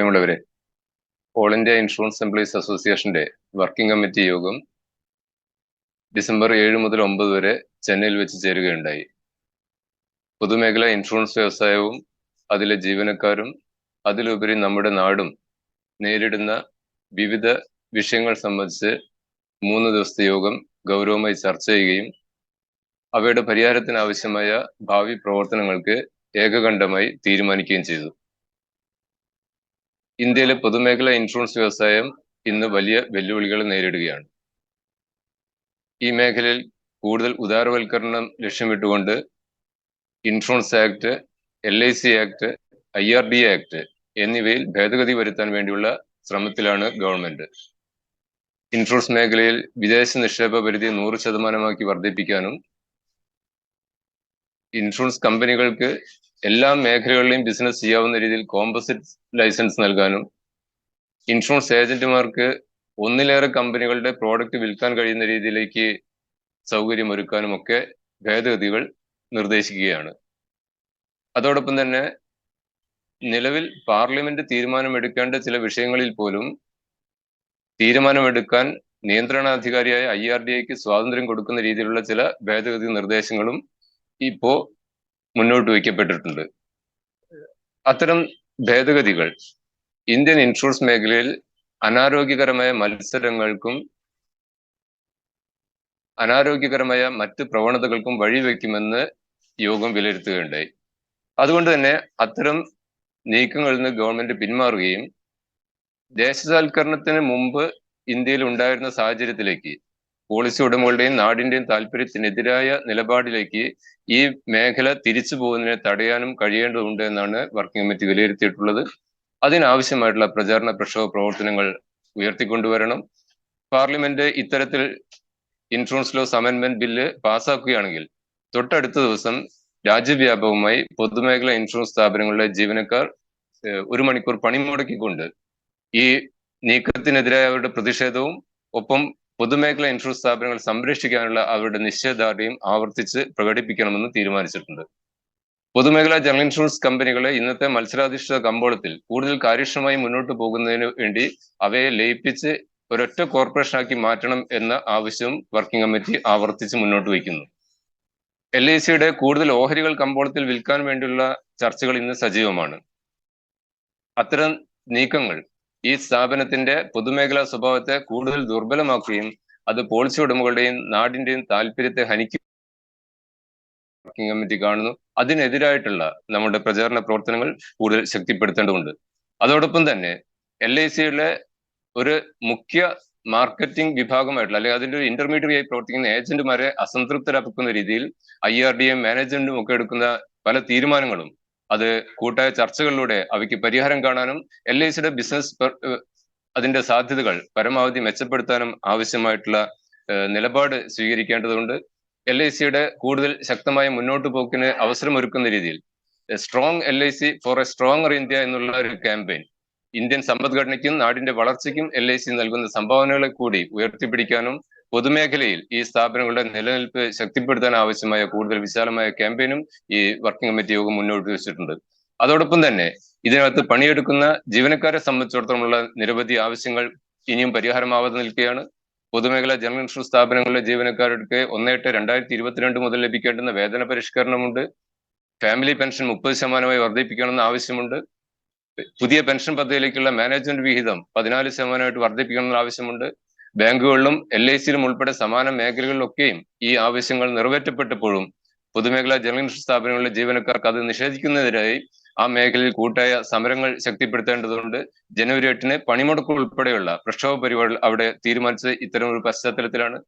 പ്രിയമുള്ളവരെ all India insurance employees അസോസിയേഷന്റെ working committee യോഗം ഡിസംബർ ഏഴ് മുതൽ ഒമ്പത് വരെ ചെന്നൈയിൽ വെച്ച് ചേരുകയുണ്ടായി. പൊതുമേഖല ഇൻഷുറൻസ് വ്യവസായവും അതിലെ ജീവനക്കാരും അതിലുപരി നമ്മുടെ നാടും നേരിടുന്ന വിവിധ വിഷയങ്ങൾ സംബന്ധിച്ച് മൂന്ന് ദിവസത്തെ യോഗം ഗൗരവമായി ചർച്ച ചെയ്യുകയും അവയുടെ പരിഹാരത്തിനാവശ്യമായ ഭാവി പ്രവർത്തനങ്ങൾക്ക് ഏകകണ്ഠമായി തീരുമാനിക്കുകയും ചെയ്തു. ഇന്ത്യയിലെ പൊതുമേഖലാ ഇൻഷുറൻസ് വ്യവസായം ഇന്ന് വലിയ വെല്ലുവിളികൾ നേരിടുകയാണ്. ഈ മേഖലയിൽ കൂടുതൽ ഉദാരവൽക്കരണം ലക്ഷ്യമിട്ടുകൊണ്ട് insurance act L I C act I R D act എന്നിവയിൽ ഭേദഗതി വരുത്താൻ വേണ്ടിയുള്ള ശ്രമത്തിലാണ് ഗവൺമെന്റ്. ഇൻഷുറൻസ് മേഖലയിൽ വിദേശ നിക്ഷേപ പരിധി നൂറ് ശതമാനമാക്കി വർദ്ധിപ്പിക്കാനും ഇൻഷുറൻസ് കമ്പനികൾക്ക് എല്ലാ മേഖലകളിലെയും ബിസിനസ് ചെയ്യാവുന്ന രീതിയിൽ കോമ്പസിറ്റ് ലൈസൻസ് നൽകാനും ഇൻഷുറൻസ് ഏജന്റുമാർക്ക് ഒന്നിലേറെ കമ്പനികളുടെ പ്രോഡക്റ്റ് വിൽക്കാൻ കഴിയുന്ന രീതിയിലേക്ക് സൗകര്യമൊരുക്കാനും ഒക്കെ ഭേദഗതികൾ നിർദ്ദേശിക്കുകയാണ്. അതോടൊപ്പം തന്നെ നിലവിൽ പാർലമെന്റ് തീരുമാനമെടുക്കേണ്ട ചില വിഷയങ്ങളിൽ പോലും തീരുമാനമെടുക്കാൻ നിയന്ത്രണാധികാരിയായ ഐ ആർ ഡി ഐക്ക് സ്വാതന്ത്ര്യം കൊടുക്കുന്ന രീതിയിലുള്ള ചില ഭേദഗതി നിർദ്ദേശങ്ങളും ഇപ്പോ മുന്നോട്ട് വയ്ക്കപ്പെട്ടിട്ടുണ്ട്. അത്തരം ഭേദഗതികൾ ഇന്ത്യൻ ഇൻഷുറൻസ് മേഖലയിൽ അനാരോഗ്യകരമായ മത്സരങ്ങൾക്കും അനാരോഗ്യകരമായ മറ്റ് പ്രവണതകൾക്കും വഴിവെക്കുമെന്ന് യോഗം വിലയിരുത്തുകയുണ്ടായി. അതുകൊണ്ട് തന്നെ അത്തരം നീക്കങ്ങളിൽ നിന്ന് ഗവൺമെന്റ് പിന്മാറുകയും ദേശസാൽക്കരണത്തിന് മുമ്പ് ഇന്ത്യയിൽ ഉണ്ടായിരുന്ന സാഹചര്യത്തിലേക്ക് പോളിസി ഉടമകളുടെയും നാടിന്റെയും താല്പര്യത്തിനെതിരായ നിലപാടിലേക്ക് ഈ മേഖല തിരിച്ചു പോകുന്നതിനെ തടയാനും കഴിയേണ്ടതുണ്ട് എന്നാണ് വർക്കിംഗ് കമ്മിറ്റി വിലയിരുത്തിയിട്ടുള്ളത്. അതിനാവശ്യമായിട്ടുള്ള പ്രചാരണ പ്രക്ഷോഭ പ്രവർത്തനങ്ങൾ ഉയർത്തിക്കൊണ്ടുവരണം. പാർലമെന്റ് ഇത്തരത്തിൽ ഇൻഷുറൻസ് ലോസ് അമെന്റ്മെന്റ് ബില്ല് പാസ്സാക്കുകയാണെങ്കിൽ തൊട്ടടുത്ത ദിവസം രാജ്യവ്യാപകമായി പൊതുമേഖലാ ഇൻഷുറൻസ് സ്ഥാപനങ്ങളിലെ ജീവനക്കാർ ഒരു മണിക്കൂർ പണിമുടക്കിക്കൊണ്ട് ഈ നീക്കത്തിനെതിരായ അവരുടെ പ്രതിഷേധവും ഒപ്പം പൊതുമേഖലാ ഇൻഷുറൻസ് സ്ഥാപനങ്ങൾ സംരക്ഷിക്കാനുള്ള അവരുടെ നിശ്ചയദാർഢ്യം ആവർത്തിച്ച് പ്രകടിപ്പിക്കണമെന്ന് തീരുമാനിച്ചിട്ടുണ്ട്. പൊതുമേഖലാ ജനറൽ ഇൻഷുറൻസ് കമ്പനികളെ ഇന്നത്തെ മത്സരാധിഷ്ഠിത കമ്പോളത്തിൽ കൂടുതൽ കാര്യക്ഷമമായി മുന്നോട്ട് പോകുന്നതിന് വേണ്ടി അവയെ ലയിപ്പിച്ച് ഒരൊറ്റ കോർപ്പറേഷനാക്കി മാറ്റണം എന്ന ആവശ്യവും വർക്കിംഗ് കമ്മിറ്റി ആവർത്തിച്ച് മുന്നോട്ട് വയ്ക്കുന്നു. എൽ ഐ സിയുടെ കൂടുതൽ ഓഹരികൾ കമ്പോളത്തിൽ വിൽക്കാൻ വേണ്ടിയുള്ള ചർച്ചകൾ ഇന്ന് സജീവമാണ്. അത്തരം നീക്കങ്ങൾ ഈ സ്ഥാപനത്തിന്റെ പൊതുമേഖലാ സ്വഭാവത്തെ കൂടുതൽ ദുർബലമാക്കുകയും അത് പോളിസി ഉടമകളുടെയും നാടിന്റെയും താല്പര്യത്തെ ഹനിക്കും കമ്മിറ്റി കാണുന്നു. അതിനെതിരായിട്ടുള്ള നമ്മുടെ പ്രചാരണ പ്രവർത്തനങ്ങൾ കൂടുതൽ ശക്തിപ്പെടുത്തേണ്ടതുണ്ട്. അതോടൊപ്പം തന്നെ എൽ ഐ സിയുടെ ഒരു മുഖ്യ മാർക്കറ്റിംഗ് വിഭാഗമായിട്ടുള്ള അല്ലെങ്കിൽ അതിന്റെ ഒരു ഇന്റർമീഡിയറ്റ് ആയി പ്രവർത്തിക്കുന്ന ഏജന്റുമാരെ അസംതൃപ്തരാക്കുന്ന രീതിയിൽ ഐ ആർ ഡി എം മാനേജ്മെന്റും ഒക്കെ എടുക്കുന്ന പല തീരുമാനങ്ങളും അത് കൂട്ടായ ചർച്ചകളിലൂടെ അവയ്ക്ക് പരിഹാരം കാണാനും എൽ ഐ സിയുടെ ബിസിനസ് അതിന്റെ സാധ്യതകൾ പരമാവധി മെച്ചപ്പെടുത്താനും ആവശ്യമായിട്ടുള്ള നിലപാട് സ്വീകരിക്കേണ്ടതുണ്ട്. എൽ ഐ സിയുടെ കൂടുതൽ ശക്തമായ മുന്നോട്ട് പോക്കിന് അവസരമൊരുക്കുന്ന രീതിയിൽ strong L I C for a stronger India എന്നുള്ള ഒരു ക്യാമ്പയിൻ ഇന്ത്യൻ സമ്പദ്ഘടനയ്ക്കും നാടിന്റെ വളർച്ചയ്ക്കും എൽ ഐ സി നൽകുന്ന സംഭാവനകളെ കൂടി ഉയർത്തിപ്പിടിക്കാനും പൊതുമേഖലയിൽ ഈ സ്ഥാപനങ്ങളുടെ നിലനിൽപ്പ് ശക്തിപ്പെടുത്താൻ ആവശ്യമായ കൂടുതൽ വിശാലമായ ക്യാമ്പയിനും ഈ വർക്കിംഗ് കമ്മിറ്റി യോഗം മുന്നോട്ട് വെച്ചിട്ടുണ്ട്. അതോടൊപ്പം തന്നെ ഇതിനകത്ത് പണിയെടുക്കുന്ന ജീവനക്കാരെ സംബന്ധിച്ചിടത്തോളമുള്ള നിരവധി ആവശ്യങ്ങൾ ഇനിയും പരിഹാരമാവാതെ നിൽക്കുകയാണ്. പൊതുമേഖലാ ജനറൽ ഇൻഷുറൻസ് സ്ഥാപനങ്ങളിലെ ജീവനക്കാർക്ക് ഒന്നേട്ട് രണ്ടായിരത്തി ഇരുപത്തിരണ്ട് മുതൽ ലഭിക്കേണ്ടുന്ന വേതന പരിഷ്കരണമുണ്ട്. ഫാമിലി പെൻഷൻ മുപ്പത് ശതമാനമായി വർദ്ധിപ്പിക്കണമെന്ന ആവശ്യമുണ്ട്. പുതിയ പെൻഷൻ പദ്ധതിയിലേക്കുള്ള മാനേജ്മെന്റ് വിഹിതം പതിനാല് ശതമാനമായിട്ട് വർദ്ധിപ്പിക്കണമെന്ന ആവശ്യമുണ്ട്. ബാങ്കുകളിലും എൽ ഐ സിയിലും ഉൾപ്പെടെ സമാന മേഖലകളിലൊക്കെയും ഈ ആവശ്യങ്ങൾ നിറവേറ്റപ്പെട്ടപ്പോഴും പൊതുമേഖലാ ജനറൽ ഇൻഷുറൻസ് സ്ഥാപനങ്ങളിലെ ജീവനക്കാർക്ക് അത് നിഷേധിക്കുന്നതിനായി ആ മേഖലയിൽ കൂട്ടായ സമരങ്ങൾ ശക്തിപ്പെടുത്തേണ്ടതുണ്ട്. ജനുവരി എട്ടിന് പണിമുടക്ക് ഉൾപ്പെടെയുള്ള പ്രക്ഷോഭ പരിപാടികൾ അവിടെ തീരുമാനിച്ചത് ഇത്തരം ഒരു പശ്ചാത്തലത്തിലാണ്.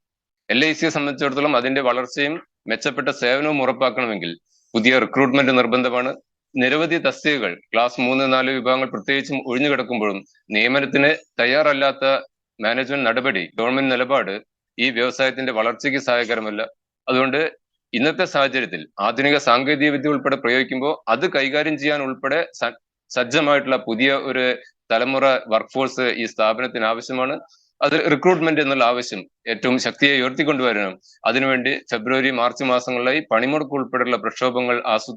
എൽ ഐ സിയെ സംബന്ധിച്ചിടത്തോളം അതിന്റെ വളർച്ചയും മെച്ചപ്പെട്ട സേവനവും ഉറപ്പാക്കണമെങ്കിൽ പുതിയ റിക്രൂട്ട്മെന്റ് നിർബന്ധമാണ്. നിരവധി തസ്തികകൾ ക്ലാസ് മൂന്ന് നാല് വിഭാഗങ്ങൾ പ്രത്യേകിച്ചും ഒഴിഞ്ഞു കിടക്കുമ്പോഴും നിയമനത്തിന് തയ്യാറല്ലാത്ത മാനേജ്മെന്റ് നടപടി ഗവൺമെന്റ് നിലപാട് ഈ വ്യവസായത്തിന്റെ വളർച്ചയ്ക്ക് സഹായകരമല്ല. അതുകൊണ്ട് ഇന്നത്തെ സാഹചര്യത്തിൽ ആധുനിക സാങ്കേതിക വിദ്യ ഉൾപ്പെടെ പ്രയോഗിക്കുമ്പോൾ അത് കൈകാര്യം ചെയ്യാൻ ഉൾപ്പെടെ സജ്ജമായിട്ടുള്ള പുതിയ ഒരു തലമുറ വർക്ക് ഫോഴ്സ് ഈ സ്ഥാപനത്തിന് ആവശ്യമാണ്. അത് റിക്രൂട്ട്മെന്റ് എന്നുള്ള ആവശ്യം ഏറ്റവും ശക്തിയെ ഉയർത്തിക്കൊണ്ടുവരണം. അതിനുവേണ്ടി ഫെബ്രുവരി മാർച്ച് മാസങ്ങളിലായി പണിമുടക്ക് ഉൾപ്പെടെയുള്ള പ്രക്ഷോഭങ്ങൾ ആസൂ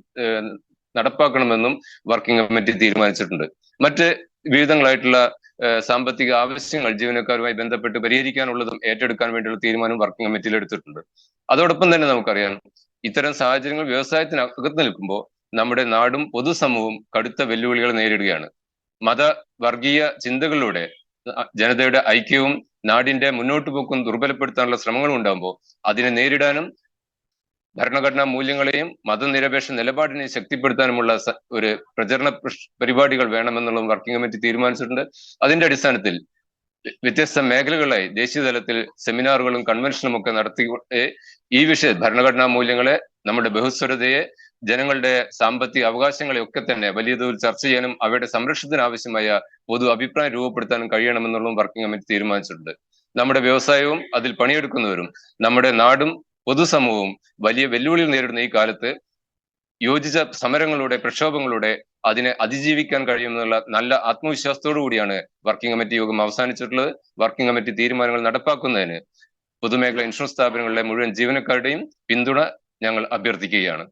നടപ്പാക്കണമെന്നും വർക്കിംഗ് കമ്മിറ്റി തീരുമാനിച്ചിട്ടുണ്ട്. മറ്റ് വിവിധങ്ങളായിട്ടുള്ള സാമ്പത്തിക ആവശ്യങ്ങൾ ജീവനക്കാരുമായി ബന്ധപ്പെട്ട് പരിഹരിക്കാനുള്ളതും ഏറ്റെടുക്കാൻ വേണ്ടിയുള്ള തീരുമാനം വർക്കിംഗ് കമ്മിറ്റിയിൽ എടുത്തിട്ടുണ്ട്. അതോടൊപ്പം തന്നെ നമുക്കറിയാം ഇത്തരം സാഹചര്യങ്ങൾ വ്യവസായത്തിനകത്ത് നിൽക്കുമ്പോൾ നമ്മുടെ നാടും പൊതുസമൂഹവും കടുത്ത വെല്ലുവിളികൾ നേരിടുകയാണ്. മത വർഗീയ ചിന്തകളിലൂടെ ജനതയുടെ ഐക്യവും നാടിന്റെ മുന്നോട്ട് പോക്കും ദുർബലപ്പെടുത്താനുള്ള ശ്രമങ്ങളും ഉണ്ടാകുമ്പോൾ അതിനെ നേരിടാനും ഭരണഘടനാ മൂല്യങ്ങളെയും മതനിരപേക്ഷ നിലപാടിനെയും ശക്തിപ്പെടുത്താനുമുള്ള ഒരു പ്രചരണ പരിപാടികൾ വേണമെന്നുള്ളതും വർക്കിംഗ് കമ്മിറ്റി തീരുമാനിച്ചിട്ടുണ്ട്. അതിന്റെ അടിസ്ഥാനത്തിൽ വ്യത്യസ്ത മേഖലകളായി ദേശീയ തലത്തിൽ സെമിനാറുകളും കൺവെൻഷനും ഒക്കെ നടത്തി ഈ വിഷയ ഭരണഘടനാ മൂല്യങ്ങളെ നമ്മുടെ ബഹുസ്വരതയെ ജനങ്ങളുടെ സാമ്പത്തിക അവകാശങ്ങളെ ഒക്കെ തന്നെ വലിയ തോതിൽ ചർച്ച ചെയ്യാനും അവയുടെ സംരക്ഷണത്തിന് ആവശ്യമായ പൊതു അഭിപ്രായം രൂപപ്പെടുത്താനും കഴിയണമെന്നുള്ളതും വർക്കിംഗ് കമ്മിറ്റി തീരുമാനിച്ചിട്ടുണ്ട്. നമ്മുടെ വ്യവസായവും അതിൽ പണിയെടുക്കുന്നവരും നമ്മുടെ നാടും പൊതുസമൂഹവും വലിയ വെല്ലുവിളികൾ നേരിടുന്ന ഈ കാലത്ത് യോജിച്ച സമരങ്ങളിലൂടെ പ്രക്ഷോഭങ്ങളിലൂടെ അതിനെ അതിജീവിക്കാൻ കഴിയുമെന്നുള്ള നല്ല ആത്മവിശ്വാസത്തോടു കൂടിയാണ് വർക്കിംഗ് കമ്മിറ്റി യോഗം അവസാനിച്ചിട്ടുള്ളത്. വർക്കിംഗ് കമ്മിറ്റി തീരുമാനങ്ങൾ നടപ്പാക്കുന്നതിന് പൊതുമേഖല ഇൻഷുറൻസ് സ്ഥാപനങ്ങളിലെ മുഴുവൻ ജീവനക്കാരുടെയും പിന്തുണ ഞങ്ങൾ അഭ്യർത്ഥിക്കുകയാണ്.